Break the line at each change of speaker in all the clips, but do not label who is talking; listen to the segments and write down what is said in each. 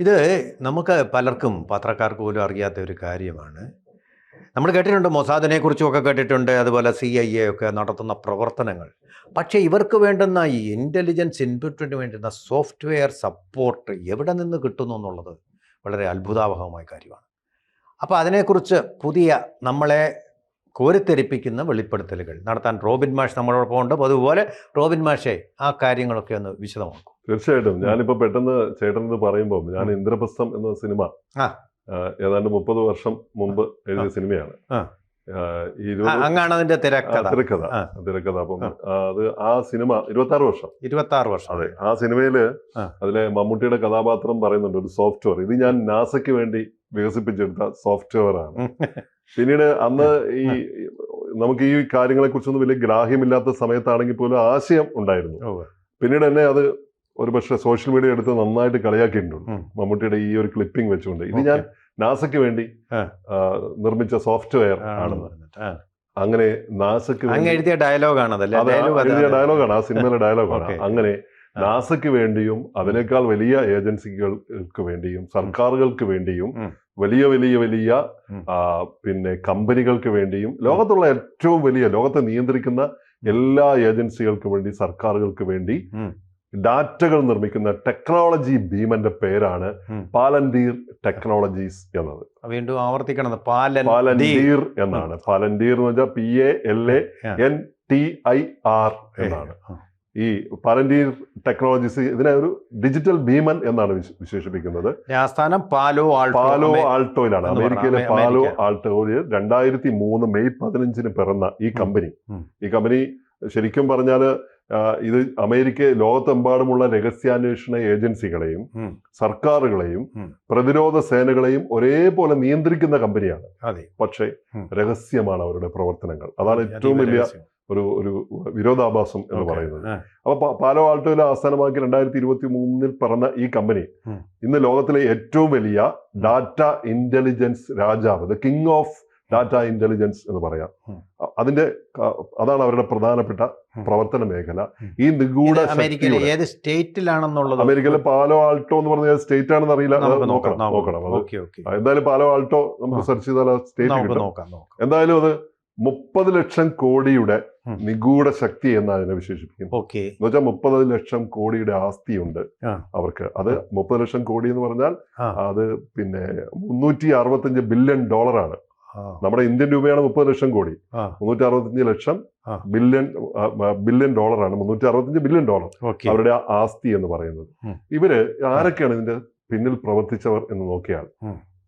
ഇത് നമുക്ക് പലർക്കും പത്രക്കാർക്ക് പോലും അറിയാത്ത ഒരു കാര്യമാണ്. നമ്മൾ കേട്ടിട്ടുണ്ട് മൊസാദിനെ കുറിച്ചുമൊക്കെ കേട്ടിട്ടുണ്ട് അതുപോലെ സി ഐ എ ഒക്കെ നടത്തുന്ന പ്രവർത്തനങ്ങൾ. പക്ഷേ ഇവർക്ക് വേണ്ടുന്ന ഈ ഇന്റലിജൻസ് ഇൻപുട്ടിന് വേണ്ടുന്ന സോഫ്റ്റ്വെയർ സപ്പോർട്ട് എവിടെ നിന്ന് കിട്ടുന്നു എന്നുള്ളത് വളരെ അത്ഭുതാവഹമായ കാര്യമാണ്. അപ്പോൾ അതിനെക്കുറിച്ച് പുതിയ നമ്മളെ കോരിത്തെരിപ്പിക്കുന്ന വെളിപ്പെടുത്തലുകൾ നടത്താൻ റോബിൻ മാഷ് നമ്മളോടൊപ്പം ഉണ്ട് അതുപോലെ റോബിൻ മാഷെ ആ കാര്യങ്ങളൊക്കെ ഒന്ന് വിശദമാക്കും.
തീർച്ചയായിട്ടും. ഞാനിപ്പോ പെട്ടെന്ന് ചേട്ടൻ ഇത് പറയുമ്പോൾ ഞാൻ ഇന്ദ്രപ്രസ്ഥം എന്ന സിനിമ ഏതാണ്ട് മുപ്പത് വർഷം മുമ്പ് എഴുതിയ സിനിമയാണ്.
അങ്ങാണ് തിരക്കഥ.
തിരക്കഥ. തിരക്കഥ. അപ്പം അത് ആ സിനിമ ഇരുപത്തി ആറ് വർഷം.
ഇരുപത്താറ് വർഷം.
അതെ. ആ
സിനിമയിൽ
അതിലെ മമ്മൂട്ടിയുടെ കഥാപാത്രം പറയുന്നുണ്ട് ഒരു സോഫ്റ്റ്വെയർ. ഇത് ഞാൻ നാസയ്ക്ക് വേണ്ടി വികസിപ്പിച്ചെടുത്ത സോഫ്റ്റ്വെയർ ആണ് പിന്നീട് അന്ന് ഈ നമുക്ക് ഈ കാര്യങ്ങളെ കുറിച്ചൊന്നും വലിയ ഗ്രാഹ്യമില്ലാത്ത സമയത്താണെങ്കിൽ പോലും ആശയം ഉണ്ടായിരുന്നു. പിന്നീട് എന്നെ അത് ഒരു പക്ഷേ സോഷ്യൽ മീഡിയ എടുത്ത് നന്നായിട്ട് കളിയാക്കിയിട്ടുണ്ട്. മമ്മൂട്ടിയുടെ ഈ ഒരു ക്ലിപ്പിംഗ് വെച്ചുകൊണ്ട്. ഇത് ഞാൻ നാസയ്ക്ക് വേണ്ടി നിർമ്മിച്ച സോഫ്റ്റ്വെയർ
ആണെന്ന്.
അങ്ങനെ നാസയ്ക്ക്
എഴുതിയ ഡയലോഗാണതല്ലേ
അത്
ഡയലോഗ്
എഴുതിയ ഡയലോഗാണ് ആ സിനിമയിലെ ഡയലോഗാണ്. അങ്ങനെ. നാസയ്ക്ക് വേണ്ടിയും അതിനേക്കാൾ വലിയ ഏജൻസികൾക്ക് വേണ്ടിയും സർക്കാരുകൾക്ക് വേണ്ടിയും വലിയ വലിയ വലിയ പിന്നെ കമ്പനികൾക്ക് വേണ്ടിയും ലോകത്തുള്ള ഏറ്റവും വലിയ ലോകത്തെ നിയന്ത്രിക്കുന്ന എല്ലാ ഏജൻസികൾക്കും വേണ്ടി സർക്കാരുകൾക്ക് വേണ്ടി. ഡാറ്റകൾ നിർമ്മിക്കുന്ന ടെക്നോളജി ഭീമന്റെ പേരാണ് പാലന്തീർ ടെക്നോളജീസ് എന്നത്.
വീണ്ടും ആവർത്തിക്കണത്
പാലൻഡീർ. എന്നാണ്. പാലന്തീർ എന്ന് വെച്ചാൽ P A L A. N T I R എന്നാണ്. ഈ പാലന്തീർ ടെക്നോളജീസ് ഇതിനെ ഒരു ഡിജിറ്റൽ ഭീമൻ എന്നാണ് വിശേഷിപ്പിക്കുന്നത്.
ആസ്ഥാനം പാലോ
പാലോ ആൾട്ടോയിലാണ്. അമേരിക്കയിലെ പാലോ ആൾട്ടോയിൽ രണ്ടായിരത്തി മൂന്ന് മെയ് പതിനഞ്ചിന് പിറന്ന ഈ കമ്പനി. ഈ കമ്പനി ശരിക്കും പറഞ്ഞാൽ ഇത് അമേരിക്ക ലോകത്തെമ്പാടുമുള്ള രഹസ്യാന്വേഷണ ഏജൻസികളെയും സർക്കാരുകളെയും പ്രതിരോധ സേനകളെയും ഒരേപോലെ നിയന്ത്രിക്കുന്ന കമ്പനിയാണ്. പക്ഷേ രഹസ്യമാണ് അവരുടെ പ്രവർത്തനങ്ങൾ. അതാണ് ഏറ്റവും വലിയ ഒരു ഒരു വിരോധാഭാസം എന്ന് പറയുന്നത്. അപ്പൊ പാലോ ആൾട്ടോയിലെ ആസ്ഥാനമാക്കി രണ്ടായിരത്തി ഇരുപത്തി മൂന്നിൽ പറഞ്ഞ ഈ കമ്പനി ഇന്ന് ലോകത്തിലെ ഏറ്റവും വലിയ ഡാറ്റ ഇന്റലിജൻസ് രാജാവ് the king of data intelligence എന്ന് പറയാം. അതിന്റെ അതാണ് അവരുടെ പ്രധാനപ്പെട്ട പ്രവർത്തന മേഖല. ഈ നിഗൂഢ
അമേരിക്കയിലെ ഏത് സ്റ്റേറ്റിലാണെന്നുള്ളത്
അമേരിക്കയിലെ പാലോ ആൾട്ടോ എന്ന് പറഞ്ഞ സ്റ്റേറ്റ് ആണെന്ന് അറിയില്ല നോക്കണം നോക്കണം. അത്
ഓക്കെ ഓക്കെ.
എന്തായാലും പാലോ ആൾട്ടോ നമുക്ക് സെർച്ച് ചെയ്താൽ സ്റ്റേറ്റ് കിട്ടും.
നോക്കാം നോക്കാം.
എന്തായാലും അത് മുപ്പത് ലക്ഷം കോടിയുടെ നിഗൂഢ ശക്തി എന്നാണ് അതിനെ വിശേഷിപ്പിക്കുന്നത്.
ഓക്കെ.
എന്ന് വെച്ചാൽ മുപ്പത് ലക്ഷം കോടിയുടെ ആസ്തിയുണ്ട്. അവർക്ക്. അത് മുപ്പത് ലക്ഷം കോടി എന്ന് പറഞ്ഞാൽ അത് പിന്നെ മുന്നൂറ്റി അറുപത്തഞ്ച് ബില്യൺ ഡോളറാണ് നമ്മുടെ ഇന്ത്യൻ രൂപയാണ് മുപ്പത് ലക്ഷം കോടി. മുന്നൂറ്റി അറുപത്തിയഞ്ച് ലക്ഷം. ബില്യൺ ബില്യൺ ഡോളറാണ്. മുന്നൂറ്റി അറുപത്തിയഞ്ച് ബില്യൺ ഡോളർ. അവരുടെ ആസ്തി എന്ന് പറയുന്നത്. ഇവർ ആരൊക്കെയാണ് ഇതിന്റെ പിന്നിൽ പ്രവർത്തിച്ചവർ എന്ന് നോക്കിയാൽ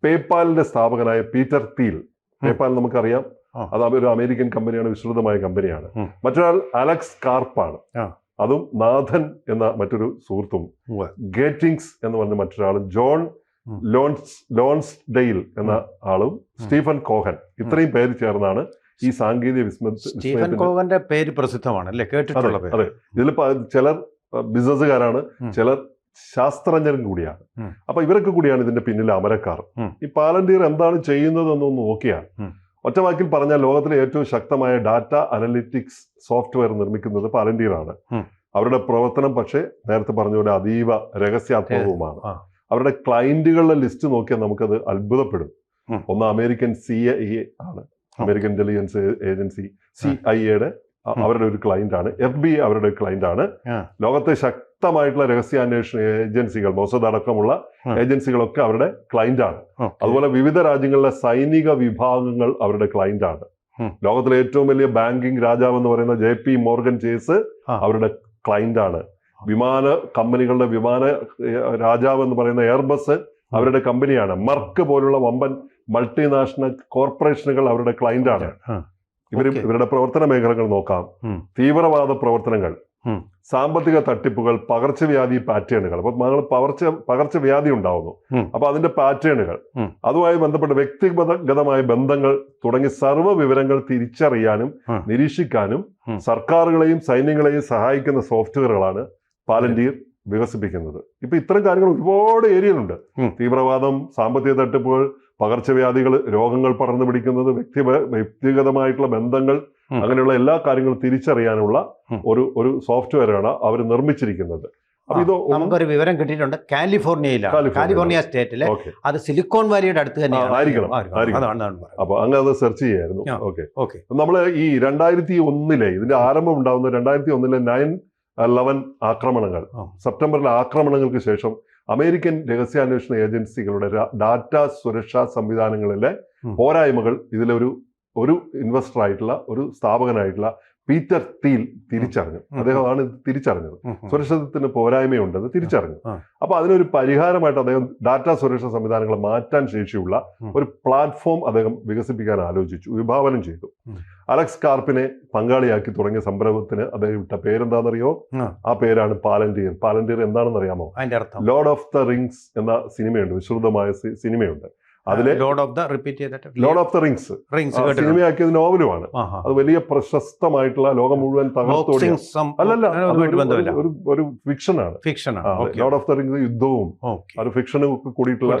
പേപ്പാലിന്റെ സ്ഥാപകനായ പീറ്റർ തീൽ. പേപ്പാൽ നമുക്കറിയാം. അത് ഒരു അമേരിക്കൻ കമ്പനിയാണ് വിശ്രുതമായ കമ്പനിയാണ്. മറ്റൊരാൾ അലക്സ് കാർപ്പാണ്. അതും നാഥൻ എന്ന മറ്റൊരു സുഹൃത്തും. ഗേറ്റിങ്സ് എന്ന് പറഞ്ഞ മറ്റൊരാളും ജോൺ. ലോൺസ് ലോൺസ് ഡെയിൽ എന്ന ആളും സ്റ്റീഫൻ കോഹൻ ഇത്രയും പേര് ചേർന്നാണ് ഈ സാങ്കേതിക
സ്റ്റീഫൻ
വിസ്മയത്തിന്റെ
പേര് പ്രസിദ്ധമാണ് അല്ലേ? കേട്ടിട്ടുള്ള
അതെ. ഇതിൽ ചിലർ ബിസിനസ്സുകാരാണ്. ചിലർ ശാസ്ത്രജ്ഞരും കൂടിയാണ്. അപ്പൊ ഇവരൊക്കെ കൂടിയാണ് ഇതിന്റെ പിന്നിലെ അമരക്കാർ. ഈ പാലന്റീർ എന്താണ് ചെയ്യുന്നതെന്നൊന്ന് നോക്കിയാൽ ഒറ്റവാക്കിൽ പറഞ്ഞാൽ ലോകത്തിലെ ഏറ്റവും ശക്തമായ ഡാറ്റ അനലിറ്റിക്സ് സോഫ്റ്റ്വെയർ നിർമ്മിക്കുന്നത് പാലന്റീർ ആണ് അവരുടെ പ്രവർത്തനം പക്ഷേ നേരത്തെ പറഞ്ഞ പോലെ അതീവ രഹസ്യാത്മകവുമാണ്. അവരുടെ ക്ലയന്റുകളുടെ ലിസ്റ്റ് നോക്കിയാൽ നമുക്കത് അത്ഭുതപ്പെടും. ഒന്ന് അമേരിക്കൻ സി എ ആണ്. American intelligence agency C I എയുടെ അവരുടെ ഒരു ക്ലയന്റ് ആണ് എഫ് ബി അവരുടെ ക്ലയന്റ് ആണ് ലോകത്തെ ശക്തമായിട്ടുള്ള രഹസ്യാന്വേഷണ ഏജൻസികൾ മോസദ് അടക്കമുള്ള ഏജൻസികളൊക്കെ അവരുടെ ക്ലയന്റ് ആണ് അതുപോലെ വിവിധ രാജ്യങ്ങളിലെ സൈനിക വിഭാഗങ്ങൾ അവരുടെ ക്ലയന്റ് ആണ് ലോകത്തിലെ ഏറ്റവും വലിയ ബാങ്കിങ് രാജാവ് എന്ന് പറയുന്ന ജെ പി മോർഗൻ ചേസ്. അവരുടെ ക്ലയന്റ് ആണ് വിമാന കമ്പനികളുടെ വിമാന രാജാവ് എന്ന് പറയുന്ന എയർബസ് അവരുടെ കമ്പനിയാണ്. മർക്ക് പോലുള്ള വമ്പൻ മൾട്ടിനാഷണൽ കോർപ്പറേഷനുകൾ അവരുടെ ക്ലയന്റ് ആണ് ഇവർ ഇവരുടെ പ്രവർത്തന മേഖലകൾ നോക്കാം. തീവ്രവാദ പ്രവർത്തനങ്ങൾ സാമ്പത്തിക തട്ടിപ്പുകൾ പകർച്ചവ്യാധി പാറ്റേണുകൾ. അപ്പൊ നമ്മൾ പകർച്ച പകർച്ചവ്യാധി ഉണ്ടാവുന്നു. അപ്പൊ അതിന്റെ പാറ്റേണുകൾ. അതുമായി ബന്ധപ്പെട്ട വ്യക്തിഗതമായ ബന്ധങ്ങൾ തുടങ്ങി സർവ വിവരങ്ങൾ തിരിച്ചറിയാനും. നിരീക്ഷിക്കാനും സർക്കാരുകളെയും സൈന്യങ്ങളെയും സഹായിക്കുന്ന സോഫ്റ്റ്വെയറുകളാണ് പാലന്റീർ വികസിപ്പിക്കുന്നത്. ഇപ്പൊ ഇത്തരം കാര്യങ്ങൾ ഒരുപാട് ഏരിയയിലുണ്ട്. തീവ്രവാദം സാമ്പത്തിക തട്ടിപ്പുകൾ പകർച്ചവ്യാധികൾ രോഗങ്ങൾ പടർന്നു പിടിക്കുന്നത് വ്യക്തി വ്യക്തിഗതമായിട്ടുള്ള ബന്ധങ്ങൾ. അങ്ങനെയുള്ള എല്ലാ കാര്യങ്ങളും തിരിച്ചറിയാനുള്ള. ഒരു ഒരു സോഫ്റ്റ്വെയറാണ് അവർ നിർമ്മിച്ചിരിക്കുന്നത്.
നമുക്കൊരു വിവരം കിട്ടിയിട്ടുണ്ട്. കാലിഫോർണിയയിലാണ്.
കാലിഫോർണിയ. സ്റ്റേറ്റിൽ
അത് സിലിക്കോൺ വാലിയുടെ അടുത്ത് തന്നെയാണ്.
അപ്പൊ അങ്ങനെ അത് സെർച്ച് ചെയ്യായിരുന്നു. ഓക്കെ. നമ്മൾ ഈ രണ്ടായിരത്തി ഒന്നിലെ ഇതിന്റെ ആരംഭം ഉണ്ടാവുന്ന രണ്ടായിരത്തി ഒന്നിലെ നയൻ ലെവൻ ആക്രമണങ്ങൾ സെപ്റ്റംബറിലെ ആക്രമണങ്ങൾക്ക് ശേഷം അമേരിക്കൻ രഹസ്യാന്വേഷണ ഏജൻസികളുടെ ഡാറ്റ സുരക്ഷാ സംവിധാനങ്ങളിലെ. പോരായ്മകൾ ഇതിലൊരു ഒരു ഇൻവെസ്റ്റർ ആയിട്ടുള്ള ഒരു സ്ഥാപകനായിട്ടുള്ള പീറ്റർ തീൽ തിരിച്ചറിഞ്ഞു. അദ്ദേഹമാണ് ഇത് തിരിച്ചറിഞ്ഞത്. സുരക്ഷിതത്തിന് പോരായ്മയുണ്ടെന്ന് തിരിച്ചറിഞ്ഞു. അപ്പൊ അതിനൊരു പരിഹാരമായിട്ട് അദ്ദേഹം ഡാറ്റ സുരക്ഷാ സംവിധാനങ്ങൾ മാറ്റാൻ ശേഷിയുള്ള ഒരു പ്ലാറ്റ്ഫോം അദ്ദേഹം വികസിപ്പിക്കാൻ ആലോചിച്ചു വിഭാവനം ചെയ്തു. അലക്സ് കാർപ്പിനെ പങ്കാളിയാക്കി തുടങ്ങിയ സംരംഭത്തിന് അദ്ദേഹം ഇട്ട പേരെന്താണെന്നറിയോ?
ആ.
പേരാണ് പാലന്റിയർ പാലന്റിയർ എന്താണെന്ന് അറിയാമോ ലോർഡ് ഓഫ് ദ റിങ്സ് എന്ന സിനിമയുണ്ട് വിശ്രുതമായ സിനിമയുണ്ട്. അതിലെ
ലോഡ് ഓഫ് ദ റിപ്പീറ്റ് ചെയ്തിട്ട്.
Lord of the Rings
Rings
സിനിമയാക്കിയത് നോവലുമാണ്. അത് വലിയ പ്രശസ്തമായിട്ടുള്ള ലോകം മുഴുവൻ തകർത്തോടിയ അല്ലല്ല ഒരു-
ഫിക്ഷനാണ്
ഒരു- ഫിക്ഷനാണ്.
Okay
Lord of the Rings യുദ്ധവും ഒരു ഫിക്ഷനും ഒക്കെ കൂടിയിട്ടുള്ള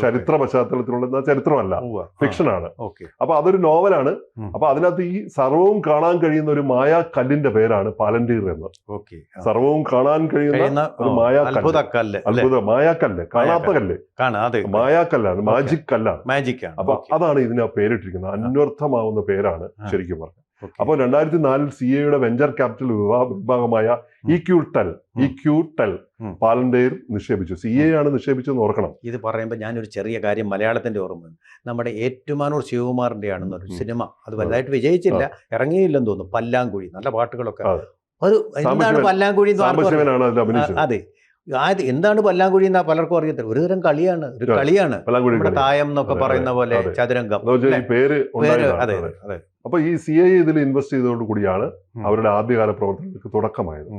ചരിത്ര പശ്ചാത്തലത്തിലുള്ള ചരിത്രമല്ല ഫിക്ഷനാണ്.
ഓക്കെ
അപ്പൊ അതൊരു നോവലാണ്. അപ്പൊ അതിനകത്ത് ഈ സർവവും കാണാൻ കഴിയുന്ന ഒരു മായ കല്ലിന്റെ പേരാണ് പാലന്റീർ എന്ന്.
ഓക്കെ
സർവവും കാണാൻ കഴിയുന്ന ഒരു
മായാ കല്ല്.
അത്ഭുത മായാക്കല്ല് കാണാത്ത കല്ല്. മായാക്കല്ലാണ് മാജിക് കല്ലാണ്
മാജിക് ആണ്.
അപ്പൊ അതാണ് ഇതിന് പേരിട്ടിരിക്കുന്നത് അന്വർത്ഥമാവുന്ന പേരാണ് ശരിക്കും പറഞ്ഞത്
അപ്പൊ
അപ്പോൾ രണ്ടായിരത്തി നാലിൽ സി എയുടെ വെഞ്ചർ ക്യാപിറ്റൽ വിഭാഗമായ In Q Tel In Q Tel. Palantir നിക്ഷേപിച്ചു. സി എ ആണ് നിക്ഷേപിച്ചെന്ന് ഓർക്കണം.
ഇത് പറയുമ്പോൾ ഞാനൊരു ചെറിയ കാര്യം മലയാളത്തിന്റെ ഓർമ്മ. നമ്മുടെ ഏറ്റുമാനൂർ ശിവകുമാറിന്റെ ആണെന്നൊരു സിനിമ. അത് വലുതായിട്ട് വിജയിച്ചില്ല. ഇറങ്ങിയില്ലെന്ന് തോന്നുന്നു. പല്ലാങ്കുഴി. നല്ല പാട്ടുകളൊക്കെ.
അത്.
എന്താണ് പല്ലാങ്കുഴി അതെ. ആയത് എന്താണ് പല്ലാങ്കുഴി എന്നാ പലർക്കും അറിയത്തില്ല ഒരു തരം കളിയാണ് ഒരു കളിയാണ് നമ്മുടെ. തായം എന്നൊക്കെ പറയുന്ന പോലെ ചതുരംഗം?
പേര്
അതെ
അതെ. അപ്പൊ ഈ സി ഐ ഇതിൽ ഇൻവെസ്റ്റ് ചെയ്തതോട് കൂടിയാണ് അവരുടെ ആദ്യകാല പ്രവർത്തനങ്ങൾക്ക് തുടക്കമായത്.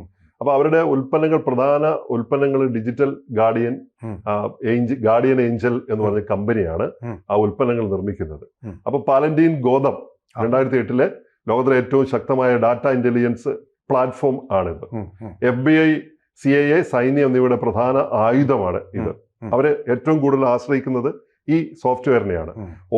അപ്പൊ അവരുടെ ഉൽപ്പന്നങ്ങൾ പ്രധാന ഉൽപ്പന്നങ്ങൾ ഡിജിറ്റൽ ഗാർഡിയൻ. ഏഞ്ച് ഗാർഡിയൻ ഏഞ്ചൽ എന്ന് പറഞ്ഞ കമ്പനിയാണ് ആ ഉൽപ്പന്നങ്ങൾ നിർമ്മിക്കുന്നത്. അപ്പൊ പാലന്റീൻ ഗോതം. രണ്ടായിരത്തി എട്ടിലെ ലോകത്തിലെ ഏറ്റവും ശക്തമായ ഡാറ്റ ഇന്റലിജൻസ് പ്ലാറ്റ്ഫോം ആണിത്. F B I C I A സൈന്യം എന്നിവയുടെ പ്രധാന ആയുധമാണ് ഇത്. അവരെ ഏറ്റവും കൂടുതൽ ആശ്രയിക്കുന്നത് ഈ സോഫ്റ്റ്വെയറിനെയാണ്.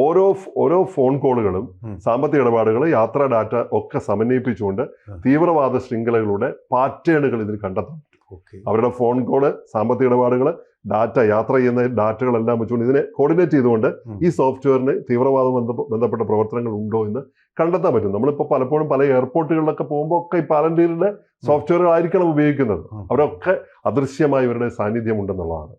ഓരോ ഓരോ ഫോൺ കോളുകളും സാമ്പത്തിക ഇടപാടുകൾ യാത്രാ ഡാറ്റ ഒക്കെ സമന്വയിപ്പിച്ചുകൊണ്ട് തീവ്രവാദ ശൃംഖലകളുടെ പാറ്റേണുകൾ ഇതിൽ കണ്ടെത്തും.
ഓക്കെ.
അവരുടെ ഫോൺ കോൾ സാമ്പത്തിക ഇടപാടുകൾ ഡാറ്റ യാത്ര ചെയ്യുന്ന ഡാറ്റകളെല്ലാം വെച്ചുകൊണ്ട് ഇതിനെ കോർഡിനേറ്റ് ചെയ്തുകൊണ്ട് ഈ സോഫ്റ്റ്വെയറിന് തീവ്രവാദം ബന്ധപ്പെട്ട പ്രവർത്തനങ്ങൾ ഉണ്ടോ എന്ന് കണ്ടെത്താൻ പറ്റും. നമ്മളിപ്പോൾ പലപ്പോഴും പല എയർപോർട്ടുകളിലൊക്കെ പോകുമ്പോൾ ഒക്കെ ഈ പാലന്റീരിന്റെ സോഫ്റ്റ്വെയർ ആയിരിക്കണം ഉപയോഗിക്കുന്നത്. അവരൊക്കെ അദൃശ്യമായി ഇവരുടെ സാന്നിധ്യം ഉണ്ടെന്നുള്ളതാണ്.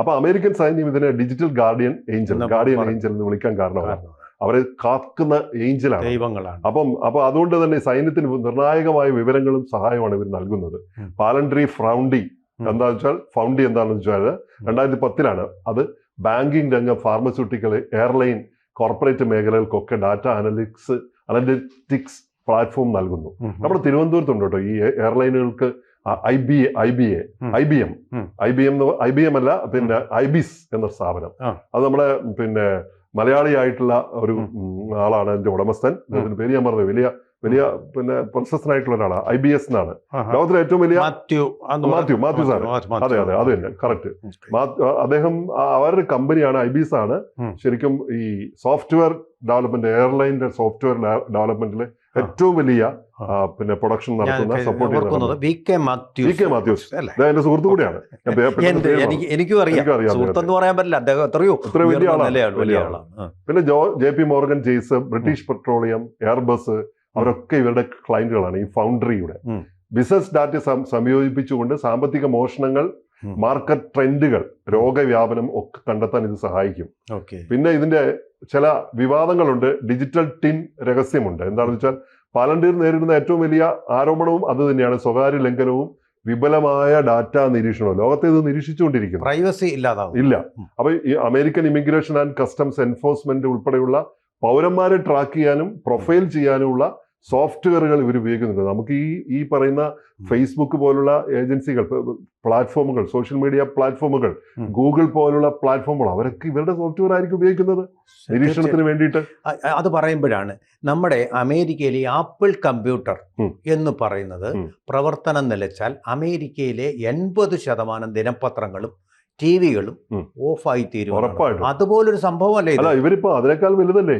അപ്പൊ അമേരിക്കൻ സൈന്യം ഇതിനെ digital guardian angel guardian angel എന്ന് വിളിക്കാൻ കാരണമാണ്.
കാരണം
അവരെ കാക്കുന്ന ഏഞ്ചലാണ്.
ദൈവങ്ങളാണ്.
അപ്പം അപ്പൊ അതുകൊണ്ട് തന്നെ സൈന്യത്തിന് നിർണായകമായ വിവരങ്ങളും സഹായമാണ് ഇവർ നൽകുന്നത്. പാലൻട്രി ഫ്രൗണ്ടി
എന്താണെന്ന്
എന്താ വെച്ചാൽ ഫൗണ്ടി എന്താണെന്ന് വെച്ചാൽ രണ്ടായിരത്തി പത്തിലാണ് അത് ബാങ്കിങ് രംഗം ഫാർമസ്യൂട്ടിക്കൽ എയർലൈൻ കോർപ്പറേറ്റ് മേഖലകൾക്കൊക്കെ ഡാറ്റ അനലിറ്റിക്സ് അനലിറ്റിക്സ് പ്ലാറ്റ്ഫോം നൽകുന്നു. നമ്മുടെ തിരുവനന്തപുരത്തുണ്ട് കേട്ടോ ഈ എയർലൈനുകൾക്ക് I B A I B A I B M I B M I B M അല്ല പിന്നെ ഐബിസ് എന്ന സ്ഥാപനം. അത് നമ്മുടെ പിന്നെ മലയാളിയായിട്ടുള്ള ഒരു ആളാണ് അതിന്റെ ഉടമസ്ഥൻ. പേര് ഞാൻ പറഞ്ഞു വലിയ വലിയ പിന്നെ പ്രശസ്തനായിട്ടുള്ള ഒരാളാണ് ഐ ബി എസ് എന്നാണ് ലോകത്തിലെ ഏറ്റവും വലിയ
മാത്യു
മാത്യു, മാത്യു
സാർ.
അതെ അതെ അത് തന്നെ. കറക്റ്റ് അദ്ദേഹം അവരുടെ കമ്പനിയാണ് ഐ ബി എസ് ആണ്. ശരിക്കും ഈ സോഫ്റ്റ്വെയർ ഡെവലപ്മെന്റ് എയർലൈനിന്റെ സോഫ്റ്റ്വെയർ ഡെവലപ്മെന്റിൽ ഏറ്റവും വലിയ പിന്നെ പ്രൊഡക്ഷൻ നടത്തുന്ന സപ്പോർട്ട്
ചെയ്യുന്നത് V K Mathew
V K Mathews. എന്റെ സുഹൃത്തു കൂടിയാണ്.
എനിക്ക് അറിയാം. സുഹൃത്തെന്ന് പറയാൻ പറ്റില്ല. അദ്ദേഹം എത്രയോ
എത്ര വലിയ ആളാണ്.
വലിയ ആളാണ്.
പിന്നെ ജോ J P Morgan Chase British Petroleum Airbus അവരൊക്കെ ഇവരുടെ ക്ലയന്റുകളാണ് ഈ ഫൗണ്ടറിയുടെ. ബിസിനസ് ഡാറ്റ സംയോജിപ്പിച്ചുകൊണ്ട് സാമ്പത്തിക മോഷണങ്ങൾ മാർക്കറ്റ് ട്രെൻഡുകൾ രോഗവ്യാപനം ഒക്കെ കണ്ടെത്താൻ ഇത് സഹായിക്കും. പിന്നെ ഇതിന്റെ ചില വിവാദങ്ങളുണ്ട്. Digital tin രഹസ്യമുണ്ട്. എന്താണെന്ന് വെച്ചാൽ പാലണ്ടീർ നേരിടുന്ന ഏറ്റവും വലിയ ആരോപണവും അത് തന്നെയാണ്. സ്വകാര്യ ലംഘനവും വിപുലമായ ഡാറ്റ നിരീക്ഷണവും. ലോകത്തെ ഇത് നിരീക്ഷിച്ചുകൊണ്ടിരിക്കുന്നു.
പ്രൈവസി ഇല്ലാതാവും
ഇല്ല.
അപ്പോൾ
അപ്പൊ ഈ American immigration and customs enforcement ഉൾപ്പെടെയുള്ള പൗരന്മാരെ ട്രാക്ക് ചെയ്യാനും പ്രൊഫൈൽ ചെയ്യാനുമുള്ള സോഫ്റ്റ്വെയറുകൾ ഇവർ ഉപയോഗിക്കുന്നുണ്ട്. നമുക്ക് ഈ ഈ പറയുന്ന ഫേസ്ബുക്ക് പോലുള്ള ഏജൻസികൾ പ്ലാറ്റ്ഫോമുകൾ സോഷ്യൽ മീഡിയ പ്ലാറ്റ്ഫോമുകൾ. ഗൂഗിൾ പോലുള്ള പ്ലാറ്റ്ഫോമുകൾ അവരൊക്കെ ഇവരുടെ സോഫ്റ്റ്വെയർ ആയിരിക്കും ഉപയോഗിക്കുന്നത്? നിരീക്ഷണത്തിന് വേണ്ടിയിട്ട്?
അത് പറയുമ്പോഴാണ് നമ്മുടെ അമേരിക്കയിലെ ആപ്പിൾ കമ്പ്യൂട്ടർ എന്ന് പറയുന്നത് പ്രവർത്തനം നിലച്ചാൽ അമേരിക്കയിലെ എൺപത് ശതമാനം ദിനപത്രങ്ങളും ടി വികളും
ഉം.
ഓഫായി തീരും. അതുപോലൊരു സംഭവമല്ലേ
അല്ല ഇവരിപ്പോ അതിനേക്കാൾ വലുതല്ലേ.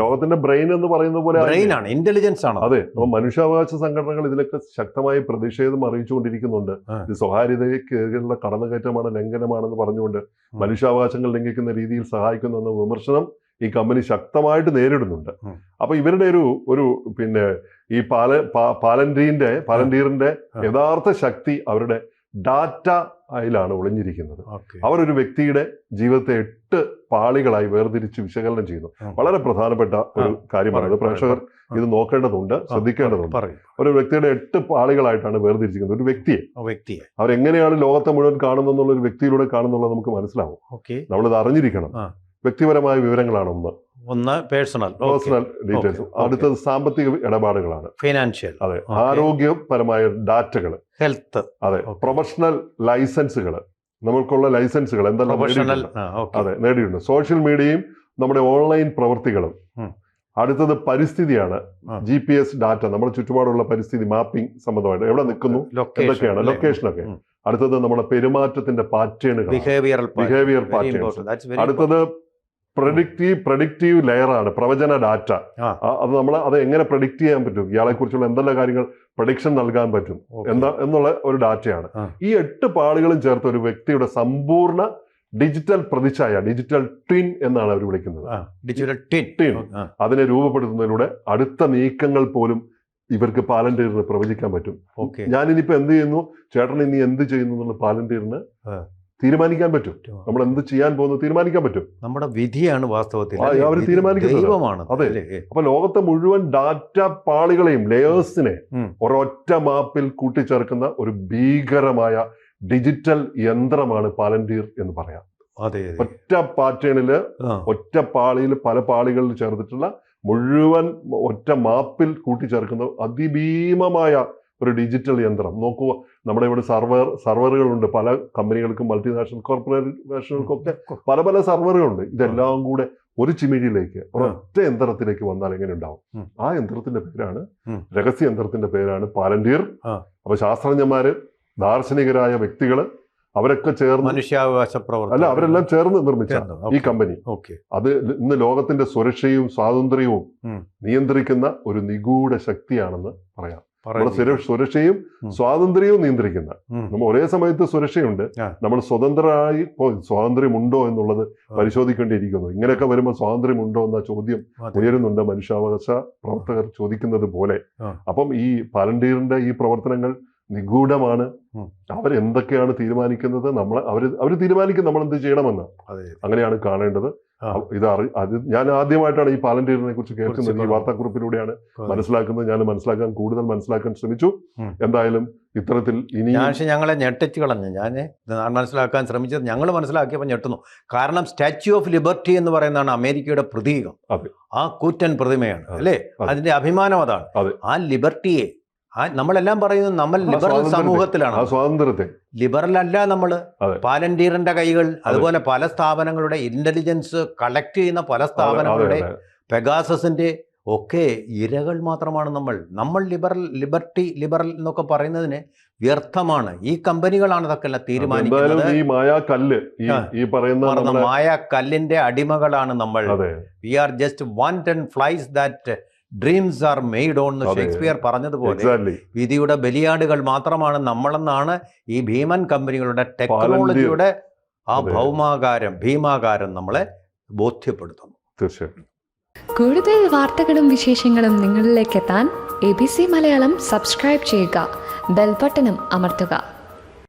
ലോകത്തിന്റെ ബ്രെയിൻ എന്ന് പറയുന്ന പോലെ ബ്രെയിനാണ്
ബ്രെയിൻ ആണ് ഇന്റലിജൻസ് ആണ്
അതെ അപ്പൊ മനുഷ്യാവകാശ സംഘടനകൾ ഇതിലൊക്കെ ശക്തമായി പ്രതിഷേധം അറിയിച്ചുകൊണ്ടിരിക്കുന്നുണ്ട്. ഇത് സ്വകാര്യതയ്ക്കെതിരെയുള്ള കടന്നുകയറ്റമാണ് ലംഘനമാണെന്ന് പറഞ്ഞുകൊണ്ട് മനുഷ്യാവകാശങ്ങൾ ലംഘിക്കുന്ന രീതിയിൽ സഹായിക്കുന്നു എന്ന വിമർശനം ഈ കമ്പനി ശക്തമായിട്ട് നേരിടുന്നുണ്ട്. അപ്പൊ ഇവരുടെ ഒരു ഒരു പിന്നെ ഈ പാല പാലന്റീന്റെ പാലന്റീറിന്റെ. യഥാർത്ഥ ശക്തി അവരുടെ ഡാറ്റ അതിലാണ് ഒളിഞ്ഞിരിക്കുന്നത്. അവരൊരു വ്യക്തിയുടെ ജീവിതത്തെ എട്ട് പാളികളായി വേർതിരിച്ച് വിശകലനം ചെയ്യുന്നു. വളരെ പ്രധാനപ്പെട്ട ഒരു കാര്യമാണ്. അത് പ്രേക്ഷകർ ഇത് നോക്കേണ്ടതുണ്ട് ശ്രദ്ധിക്കേണ്ടതുണ്ട്. ഒരു വ്യക്തിയുടെ എട്ട് പാളികളായിട്ടാണ് വേർതിരിച്ചിരിക്കുന്നത്. ഒരു വ്യക്തിയെ.
വ്യക്തിയെ.
അവരെങ്ങനെയാണ് ലോകത്തെ മുഴുവൻ കാണുന്നെന്നുള്ള ഒരു വ്യക്തിയിലൂടെ കാണുന്നുള്ളത് നമുക്ക് മനസ്സിലാവും.
നമ്മൾ
നമ്മളിത് അറിഞ്ഞിരിക്കണം. വ്യക്തിപരമായ വിവരങ്ങളാണ് ഒന്ന്.
ഒന്ന് പേഴ്സണൽ.
Personal details. അടുത്തത് സാമ്പത്തിക ഇടപാടുകളാണ്.
ഫിനാൻഷ്യൽ.
അതെ. ആരോഗ്യപരമായ ഡാറ്റകൾ
ഹെൽത്ത്.
അതെ. പ്രൊഫഷണൽ ലൈസൻസുകൾ നമ്മൾക്കുള്ള ലൈസൻസുകൾ എന്തെല്ലാം അതെ നേടിയിട്ടുണ്ട്. സോഷ്യൽ മീഡിയയും നമ്മുടെ ഓൺലൈൻ പ്രവൃത്തികളും അടുത്തത് പരിസ്ഥിതിയാണ്. ജി പി എസ് ഡാറ്റ നമ്മുടെ ചുറ്റുപാടുള്ള പരിസ്ഥിതി മാപ്പിംഗ് സംബന്ധമായിട്ട്. എവിടെ നിൽക്കുന്നു? എന്തൊക്കെയാണ്? ലൊക്കേഷനൊക്കെ അടുത്തത് നമ്മുടെ പെരുമാറ്റത്തിന്റെ പാറ്റേണുകൾ Behaviour patterns. അടുത്തത് പ്രഡിക്റ്റീവ് പ്രഡിക്റ്റീവ് ലെയറാണ് ആണ് പ്രവചന ഡാറ്റ അത് നമ്മൾ അത് എങ്ങനെ പ്രഡിക്റ്റ് ചെയ്യാൻ പറ്റും? ഇയാളെ കുറിച്ചുള്ള എന്തെല്ലാം കാര്യങ്ങൾ പ്രഡിക്ഷൻ നൽകാൻ പറ്റും? എന്താ എന്നുള്ള ഒരു ഡാറ്റയാണ് ഈ എട്ട് പാളുകളും ചേർത്ത് ഒരു വ്യക്തിയുടെ സമ്പൂർണ ഡിജിറ്റൽ പ്രതിച്ഛായ ഡിജിറ്റൽ ട്വിൻ എന്നാണ് അവർ വിളിക്കുന്നത്.
Digital
twin. അതിനെ രൂപപ്പെടുത്തുന്നതിലൂടെ അടുത്ത നീക്കങ്ങൾ പോലും ഇവർക്ക് പാലന്റീറിന് പ്രവചിക്കാൻ പറ്റും. ഞാനിനിപ്പോ എന്ത് ചെയ്യുന്നു? ചേട്ടൻ ഇനി എന്ത് ചെയ്യുന്നു എന്നുള്ള പാലന്റീറിന്. തീരുമാനിക്കാൻ പറ്റും. നമ്മൾ എന്ത് ചെയ്യാൻ പോകുന്നത് തീരുമാനിക്കാൻ പറ്റും.
നമ്മുടെ വിധിയാണ് വാസ്തവത്തിൽ. അവർ
തീരുമാനിക്കുന്നത്. അതെ. അപ്പൊ ലോകത്തെ മുഴുവൻ ഡാറ്റ പാളികളെയും ലേയേഴ്സിനെ. ഒരൊറ്റ മാപ്പിൽ കൂട്ടിച്ചേർക്കുന്ന ഒരു ഭീകരമായ ഡിജിറ്റൽ യന്ത്രമാണ് പാലന്റീർ എന്ന് പറയാം.
അതെ
ഒറ്റ
പാറ്റേണിൽ
ഒറ്റ പാളിയിൽ പല പാളികളിൽ ചേർത്തിട്ടുള്ള മുഴുവൻ ഒറ്റ മാപ്പിൽ കൂട്ടിച്ചേർക്കുന്ന അതിഭീമമായ ഒരു ഡിജിറ്റൽ യന്ത്രം. നോക്കൂ നമ്മുടെ ഇവിടെ സർവർ സർവറുകളുണ്ട്. പല കമ്പനികൾക്കും മൾട്ടിനാഷണൽ കോർപ്പറേഷനുകൾക്കും ഒക്കെ പല പല സർവറുകളുണ്ട്. ഇതെല്ലാം കൂടെ ഒരു ചിമിഴിയിലേക്ക് ഒരൊറ്റ യന്ത്രത്തിലേക്ക് വന്നാൽ എങ്ങനെ ഉണ്ടാവും? ആ യന്ത്രത്തിന്റെ പേരാണ് രഹസ്യ യന്ത്രത്തിന്റെ പേരാണ് പാലന്റീർ. അപ്പൊ ശാസ്ത്രജ്ഞന്മാര് ദാർശനികരായ വ്യക്തികൾ അവരൊക്കെ ചേർന്ന്
മനുഷ്യാവകാശ പ്രവർത്തനം അല്ല
അവരെല്ലാം ചേർന്ന് നിർമ്മിച്ച ഈ കമ്പനി.
ഓക്കെ.
അത് ഇന്ന് ലോകത്തിന്റെ സുരക്ഷയും സ്വാതന്ത്ര്യവും നിയന്ത്രിക്കുന്ന ഒരു നിഗൂഢ ശക്തിയാണെന്ന് പറയാം. നമ്മുടെ സുര- സുരക്ഷയും. സ്വാതന്ത്ര്യവും നിയന്ത്രിക്കുന്ന. നമ്മൾ ഒരേ സമയത്ത് സുരക്ഷയുണ്ട്. നമ്മൾ സ്വതന്ത്രമായി സ്വാതന്ത്ര്യമുണ്ടോ എന്നുള്ളത് പരിശോധിക്കേണ്ടിയിരിക്കുന്നു. ഇങ്ങനെയൊക്കെ വരുമ്പോൾ സ്വാതന്ത്ര്യമുണ്ടോ എന്ന ചോദ്യം ഉയരുന്നുണ്ട് മനുഷ്യാവകാശ പ്രവർത്തകർ ചോദിക്കുന്നത് പോലെ. അപ്പം ഈ പാലണ്ടീറിന്റെ ഈ പ്രവർത്തനങ്ങൾ നിഗൂഢമാണ്. അവരെന്തൊക്കെയാണ് തീരുമാനിക്കുന്നത്? നമ്മൾ അവർ അവർ തീരുമാനിക്കും നമ്മൾ എന്ത് ചെയ്യണമെന്ന് അങ്ങനെയാണ് കാണേണ്ടത്. ഇത് അറി അത് ഞാൻ ആദ്യമായിട്ടാണ് ഈ പാലന്റീറിനെ കുറിച്ച് കേൾക്കുന്നത് ഈ വാർത്താക്കുറിപ്പിലൂടെയാണ് മനസ്സിലാക്കുന്നത്. ഞാൻ മനസ്സിലാക്കാൻ കൂടുതൽ മനസ്സിലാക്കാൻ ശ്രമിച്ചു. എന്തായാലും ഇത്തരത്തിൽ ഇനി
പക്ഷെ ഞങ്ങളെ ഞെട്ടിച്ച് കളഞ്ഞു. ഞാൻ മനസ്സിലാക്കാൻ ശ്രമിച്ചത് ഞങ്ങൾ മനസ്സിലാക്കിയപ്പോൾ ഞെട്ടുന്നു. കാരണം സ്റ്റാച്യു ഓഫ് ലിബർട്ടി എന്ന് പറയുന്നതാണ് അമേരിക്കയുടെ പ്രതീകം. ആ കൂറ്റൻ പ്രതിമയാണ് അല്ലേ? അതിന്റെ അഭിമാനം അതാണ്. ആ ലിബർട്ടിയെ ആ നമ്മളെല്ലാം പറയുന്നത് നമ്മൾ ലിബറൽ സമൂഹത്തിലാണ്.
സ്വാതന്ത്ര്യത്തെ.
ലിബറൽ അല്ല നമ്മൾ. പാലന്റീറിന്റെ കൈകൾ അതുപോലെ പല സ്ഥാപനങ്ങളുടെ ഇന്റലിജൻസ് കളക്ട് ചെയ്യുന്ന പല സ്ഥാപനങ്ങളുടെ. പെഗാസസിന്റെ ഒക്കെ ഇരകൾ മാത്രമാണ് നമ്മൾ. നമ്മൾ ലിബറൽ ലിബർട്ടി ലിബറൽ എന്നൊക്കെ പറയുന്നതിന് വ്യർത്ഥമാണ്. ഈ കമ്പനികളാണ് ഇതൊക്കെ തീരുമാനിക്കുന്നത്.
ഈ മായാകല്ല് ഈ പറയുന്ന
മറന്ന
നമ്മുടെ
മായ കല്ലിന്റെ അടിമകളാണ് നമ്മൾ. We are just one ten flies that dreams are made on. Shakespeare പറഞ്ഞതുപോലെ വിധിയുടെ ബലിയാടുകൾ മാത്രമാണ് നമ്മളെന്നാണ് ഈ ഭീമൻ കമ്പനികളുടെ ടെക്നോളജിയുടെ ആ. ഭൗമാകാരം ഭീമാകാരം നമ്മളെ ബോധ്യപ്പെടുത്തുന്നു.
തീർച്ചയായിട്ടും.
കൂടുതൽ വാർത്തകളും വിശേഷങ്ങളും നിങ്ങളിലേക്ക് എത്താൻ A B C Malayalam subscribe ചെയ്യുക ബെൽബട്ടനും അമർത്തുക.